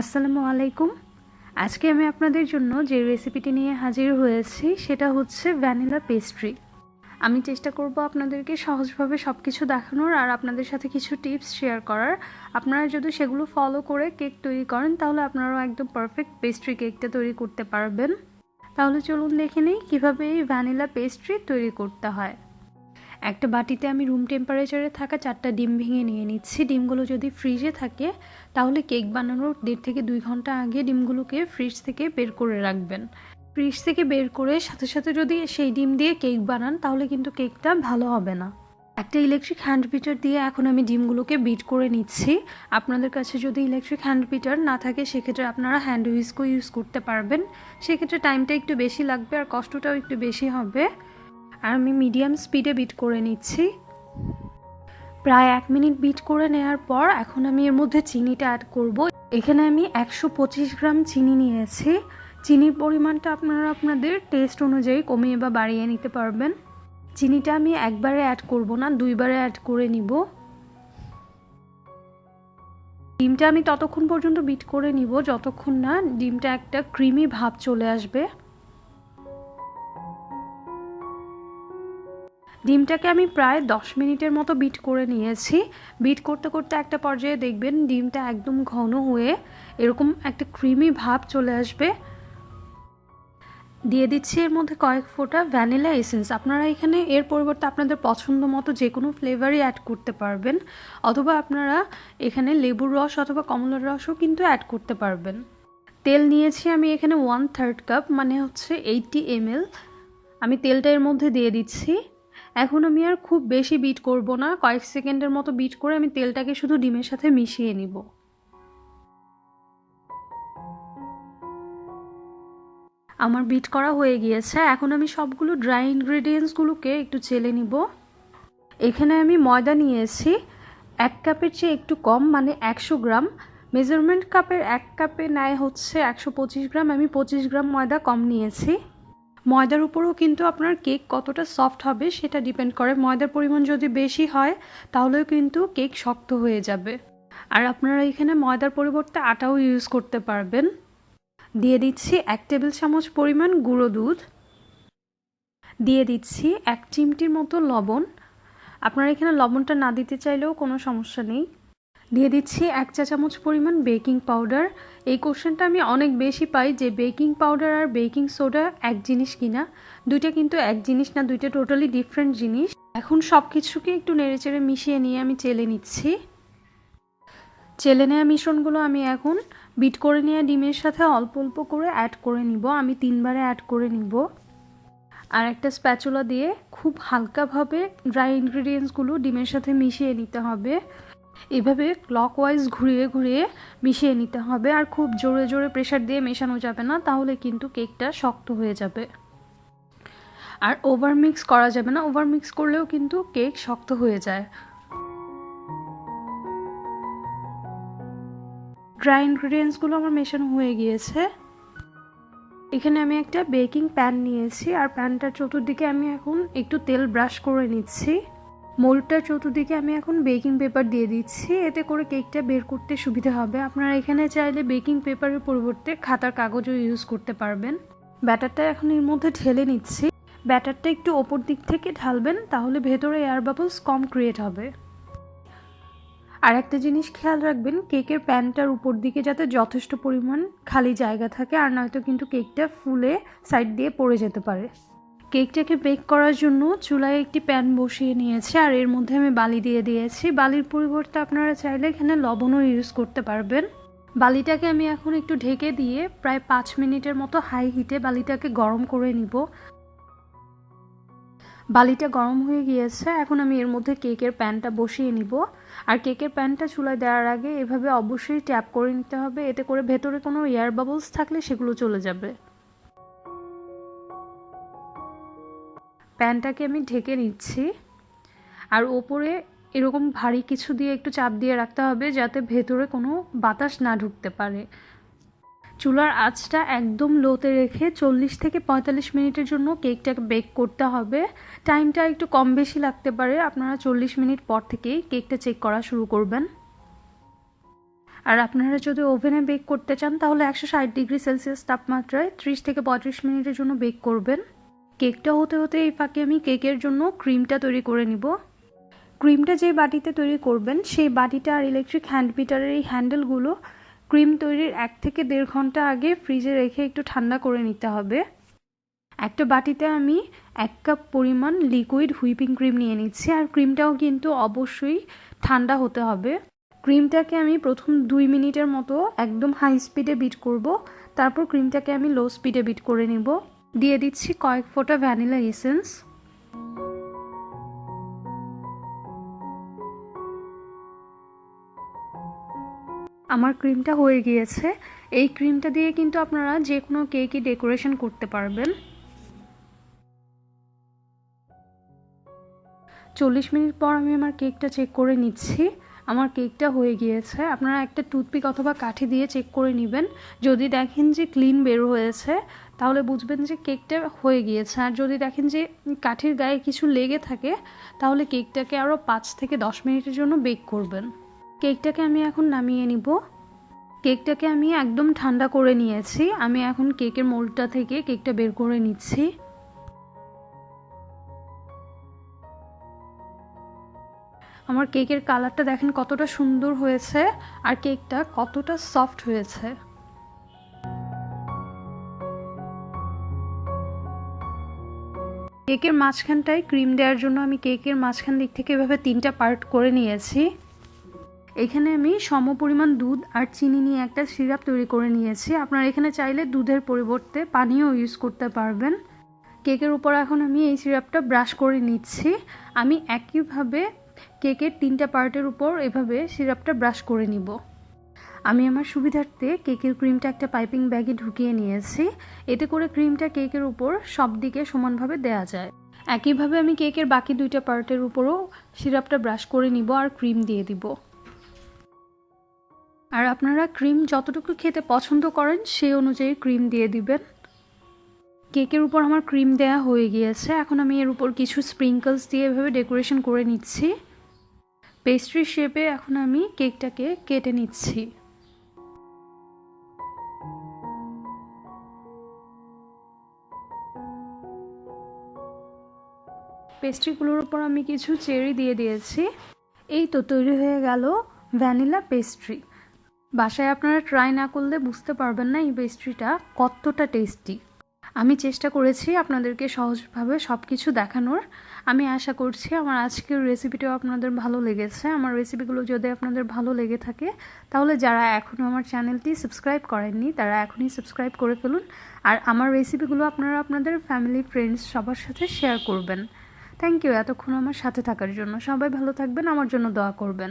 আসসালামু আলাইকুম। আজকে আমি আপনাদের জন্য যে রেসিপিটি নিয়ে হাজির হয়েছি, সেটা হচ্ছে ভ্যানিলা পেস্ট্রি আমি চেষ্টা করব আপনাদেরকে সহজভাবে সব কিছু দেখানোর আর আপনাদের সাথে কিছু টিপস শেয়ার করার। আপনারা যদি সেগুলো ফলো করে কেক তৈরি করেন, তাহলে আপনারাও একদম পারফেক্ট পেস্ট্রি কেকটা তৈরি করতে পারবেন। তাহলে চলুন দেখে নিই কীভাবে এই ভ্যানিলা পেস্ট্রি তৈরি করতে হয়। একটা বাটিতে আমি রুম টেম্পারেচারে থাকা চারটা ডিম ভেঙে নিয়ে নিচ্ছি। ডিমগুলো যদি ফ্রিজে থাকে, তাহলে কেক বানানোর দেড় থেকে দুই ঘণ্টা আগে ডিমগুলোকে ফ্রিজ থেকে বের করে রাখবেন। ফ্রিজ থেকে বের করে সাথে সাথে যদি সেই ডিম দিয়ে কেক বানান, তাহলে কিন্তু কেকটা ভালো হবে না। একটা ইলেকট্রিক হ্যান্ড বিটার দিয়ে এখন আমি ডিমগুলোকে বিট করে নিচ্ছি। আপনাদের কাছে যদি ইলেকট্রিক হ্যান্ড বিটার না থাকে, সেক্ষেত্রে আপনারা হ্যান্ড হুইস্কো ইউজ করতে পারবেন। সেক্ষেত্রে টাইমটা একটু বেশি লাগবে আর কষ্টটাও একটু বেশি হবে। আর আমি মিডিয়াম স্পিডে বিট করে নিচ্ছি। প্রায় এক মিনিট বিট করে নেওয়ার পর এখন আমি এর মধ্যে চিনিটা অ্যাড করব। এখানে আমি একশো পঁচিশ গ্রাম চিনি নিয়েছি। চিনির পরিমাণটা আপনারা আপনাদের টেস্ট অনুযায়ী কমিয়ে বা বাড়িয়ে নিতে পারবেন। চিনিটা আমি একবারে অ্যাড করব না, দুইবারে অ্যাড করে নিব। ডিমটা আমি ততক্ষণ পর্যন্ত বিট করে নিব, যতক্ষণ না ডিমটা একটা ক্রিমি ভাব চলে আসবে। ডিমটাকে আমি প্রায় দশ মিনিটের মতো বিট করে নিয়েছি। বিট করতে করতে একটা পর্যায়ে দেখবেন ডিমটা একদম ঘন হয়ে এরকম একটা ক্রিমি ভাব চলে আসবে। দিয়ে দিচ্ছি এর মধ্যে কয়েক ফোঁটা ভ্যানিলা এসেন্স। আপনারা এখানে এর পরিবর্তে আপনাদের পছন্দ মতো যে কোনো ফ্লেভারই অ্যাড করতে পারবেন। অথবা আপনারা এখানে লেবুর রস অথবা কমলার রসও কিন্তু অ্যাড করতে পারবেন। তেল নিয়েছি আমি এখানে ওয়ান থার্ড কাপ মানে হচ্ছে এইটটি এমএল আমি তেলটা এর মধ্যে দিয়ে দিচ্ছি। এখন আমি আর খুব বেশি বিট করব না। কয়েক সেকেন্ডের মতো বিট করে আমি তেলটাকে শুধু ডিমের সাথে মিশিয়ে নিব। আমার বিট করা হয়ে গিয়েছে। এখন আমি সবগুলো ড্রাই ইনগ্রেডিয়েন্টসগুলোকে একটু চেলে নিব। এখানে আমি ময়দা নিয়েছি। এক কাপের চেয়ে একটু কম মানে একশো গ্রাম। মেজারমেন্ট কাপের এক কাপে নেয় হচ্ছে একশো পঁচিশ গ্রাম। আমি পঁচিশ গ্রাম ময়দা কম নিয়েছি। ময়দার উপরেও কিন্তু আপনার কেক কতটা সফট হবে সেটা ডিপেন্ড করে। ময়দার পরিমাণ যদি বেশি হয়, তাহলেও কিন্তু কেক শক্ত হয়ে যাবে। আর আপনারা এখানে ময়দার পরিবর্তে আটাও ইউজ করতে পারবেন। দিয়ে দিচ্ছি এক টেবিল চামচ পরিমাণ গুঁড়ো দুধ। দিয়ে দিচ্ছি এক চিমটির মতো লবণ। আপনারা এখানে লবণটা না দিতে চাইলেও কোনো সমস্যা নেই। দিয়ে দিচ্ছি এক চা চামচ পরিমাণ বেকিং পাউডার। এই কোশ্চেনটা আমি অনেক বেশি পাই যে বেকিং পাউডার আর বেকিং সোডা এক জিনিস কিনা। দুইটা কিন্তু এক জিনিস না, দুইটা টোটালি ডিফারেন্ট জিনিস। এখন সব কিছুকে একটু নেড়েচেড়ে মিশিয়ে নিয়ে আমি চেলে নিচ্ছি। চেলে নেওয়া মিশ্রণগুলো আমি এখন বিট করে নেওয়া ডিমের সাথে অল্প অল্প করে অ্যাড করে নিব। আমি তিনবারে অ্যাড করে নিব। আর একটা স্প্যাচুলা দিয়ে খুব হালকাভাবে ড্রাই ইনগ্রিডিয়েন্টসগুলো ডিমের সাথে মিশিয়ে নিতে হবে। এভাবে ক্লকওয়াইজ ঘুরিয়ে ঘুরিয়ে মিশিয়ে নিতে হবে। আর খুব জোরে জোরে প্রেশার দিয়ে মেশানো যাবে না, তাহলে কিন্তু কেকটা শক্ত হয়ে যাবে। আর ওভার মিক্স করা যাবে না ওভার মিক্স করলেও কিন্তু কেক শক্ত হয়ে যায়। ড্রাই ইনগ্রিডিয়েন্টসগুলো আমার মেশানো হয়ে গিয়েছে। এখানে আমি একটা বেকিং প্যান নিয়েছি, আর প্যানটার চতুর্দিকে আমি এখন একটু তেল ব্রাশ করে নিচ্ছি। মোল্ডটার চতুর্দিকে আমি এখন বেকিং পেপার দিয়ে দিচ্ছি। এতে করে কেকটা বের করতে সুবিধা হবে। আপনারা এখানে চাইলে বেকিং পেপারের পরিবর্তে খাতার কাগজও ইউজ করতে পারবেন। ব্যাটারটা এখন এর মধ্যে ঢেলে নিচ্ছি। ব্যাটারটা একটু ওপর দিক থেকে ঢালবেন, তাহলে ভেতরে এয়ার বাবলস কম ক্রিয়েট হবে। আর একটা জিনিস খেয়াল রাখবেন, কেকের প্যানটার উপর দিকে যাতে যথেষ্ট পরিমাণ খালি জায়গা থাকে, আর নয়তো কিন্তু কেকটা ফুলে সাইড দিয়ে পড়ে যেতে পারে। কেকটাকে বেক করার জন্য চুলায় একটি প্যান বসিয়ে নিয়েছি, আর এর মধ্যে আমি বালি দিয়ে দিয়েছি। বালির পরিবর্তে আপনারা চাইলে এখানে লবণও ইউজ করতে পারবেন। বালিটাকে আমি এখন একটু ঢেকে দিয়ে প্রায় পাঁচ মিনিটের মতো হাই হিটে বালিটাকে গরম করে নিব। বালিটা গরম হয়ে গিয়েছে, এখন আমি এর মধ্যে কেকের প্যানটা বসিয়ে নিব। আর কেকের প্যানটা চুলায় দেওয়ার আগে এভাবে অবশ্যই ট্যাপ করে নিতে হবে, এতে করে ভেতরে কোনো এয়ার বাবলস থাকলে সেগুলো চলে যাবে। প্যানটাকে আমি ঢেকে নিচ্ছি। আর ওপরে এরকম ভারী কিছু দিয়ে একটু চাপ দিয়ে রাখতে হবে যাতে ভেতরে কোনো বাতাস না ঢুকতে পারে। চুলার আঁচটা একদম লোতে রেখে চল্লিশ থেকে পঁয়তাল্লিশ মিনিটের জন্য কেকটাকে বেক করতে হবে। টাইমটা একটু কম বেশি লাগতে পারে। আপনারা চল্লিশ মিনিট পর থেকেই কেকটা চেক করা শুরু করবেন। আর আপনারা যদি ওভেনে বেক করতে চান তাহলে একশো ষাট ডিগ্রি সেলসিয়াস তাপমাত্রায় ত্রিশ থেকে পঁয়ত্রিশ মিনিটের জন্য বেক করবেন। কেকটা হতে হতে এই ফাঁকে আমি কেকের জন্য ক্রিমটা তৈরি করে নিব। ক্রিমটা যে বাটিতে তৈরি করবেন, সেই বাটিটা আর ইলেকট্রিক হ্যান্ড বিটারের এই হ্যান্ডেলগুলো ক্রিম তৈরির এক থেকে দেড় ঘণ্টা আগে ফ্রিজে রেখে একটু ঠান্ডা করে নিতে হবে। একটা বাটিতে আমি এক কাপ পরিমাণ লিকুইড হুইপিং ক্রিম নিয়ে নিচ্ছি, আর ক্রিমটাও কিন্তু অবশ্যই ঠান্ডা হতে হবে। ক্রিমটাকে আমি প্রথম দুই মিনিটের মতো একদম হাই স্পিডে বিট করব, তারপর ক্রিমটাকে আমি লো স্পিডে বিট করে নিব। দিয়ে দিচ্ছি কয়েক ফোঁটা ভ্যানিলা এসেন্স। আমার ক্রিমটা হয়ে গিয়েছে। এই ক্রিমটা দিয়ে কিন্তু আপনারা যে কোনো কেকই ডেকোরেশন করতে পারবেন। চল্লিশ মিনিট পর আমি আমার কেকটা চেক করে নিচ্ছি। আমার কেকটা হয়ে গিয়েছে। আপনারা একটা টুথপিক অথবা কাঠি দিয়ে চেক করে নেবেন। যদি দেখেন যে ক্লিন বের হয়েছে, তাহলে বুঝবেন যে কেকটা হয়ে গিয়েছে। আর যদি দেখেন যে কাঠির গায়ে কিছু লেগে থাকে, তাহলে কেকটাকে আরও পাঁচ থেকে দশ মিনিটের জন্য বেক করবেন। কেকটাকে আমি এখন নামিয়ে নিব। কেকটাকে আমি একদম ঠান্ডা করে নিয়েছি। আমি এখন কেকের মোল্ডটা থেকে কেকটা বের করে নিচ্ছি। আমার কেকের কালারটা দেখেন কতটা সুন্দর হয়েছে, আর কেকটা কতটা সফট হয়েছে। কেকের মাঝখানটায় ক্রিম দেওয়ার জন্য আমি কেকের মাঝখান দিক থেকে এভাবে তিনটা পার্ট করে নিয়েছি। এখানে আমি সম পরিমাণ দুধ আর চিনি নিয়ে একটা সিরাপ তৈরি করে নিয়েছি। আপনারা এখানে চাইলে দুধের পরিবর্তে পানিও ইউজ করতে পারবেন। কেকের উপর এখন আমি এই সিরাপটা ব্রাশ করে নিচ্ছি। আমি একইভাবে কেকের তিনটা পার্টের উপর এভাবে সিরাপটা ব্রাশ করে নিব। আমি আমার সুবিধার্থে কেকের ক্রিমটা একটা পাইপিং ব্যাগে ঢুকিয়ে নিয়েছি। এতে করে ক্রিমটা কেকের উপর সব দিকে সমানভাবে দেয়া যায়। একইভাবে আমি কেকের বাকি দুইটা পার্টের উপরও সিরাপটা ব্রাশ করে নিব আর ক্রিম দিয়ে দিব। আর আপনারা ক্রিম যতটুকু খেতে পছন্দ করেন সেই অনুযায়ী ক্রিম দিয়ে দিবেন। কেকের উপর আমার ক্রিম দেয়া হয়ে গিয়েছে। এখন আমি এর উপর কিছু স্প্রিঙ্কলস দিয়ে এভাবে ডেকোরেশন করে নিচ্ছি। পেস্ট্রি শেপে এখন আমি কেকটাকে কেটে নিচ্ছি। পেস্ট্রিগুলোর উপর আমি কিছু চেরি দিয়ে দিয়েছি। এই তো তৈরি হয়ে গেল ভ্যানিলা পেস্ট্রি বাসায় আপনারা ট্রাই না করলে বুঝতে পারবেন না এই পেস্ট্রিটা কতটা টেস্টি আমি চেষ্টা করেছি আপনাদেরকে সহজভাবে সব কিছু দেখানোর। আমি আশা করছি আমার আজকের রেসিপিটাও আপনাদের ভালো লেগেছে। আমার রেসিপিগুলো যদি আপনাদের ভালো লেগে থাকে, তাহলে যারা এখনও আমার চ্যানেলটি সাবস্ক্রাইব করেননি, তারা এখনই সাবস্ক্রাইব করে ফেলুন। আর আমার রেসিপিগুলো আপনারা আপনাদের ফ্যামিলি ফ্রেন্ডস সবার সাথে শেয়ার করবেন। থ্যাংক ইউ এতক্ষণ আমার সাথে থাকার জন্য। সবাই ভালো থাকবেন, আমার জন্য দোয়া করবেন।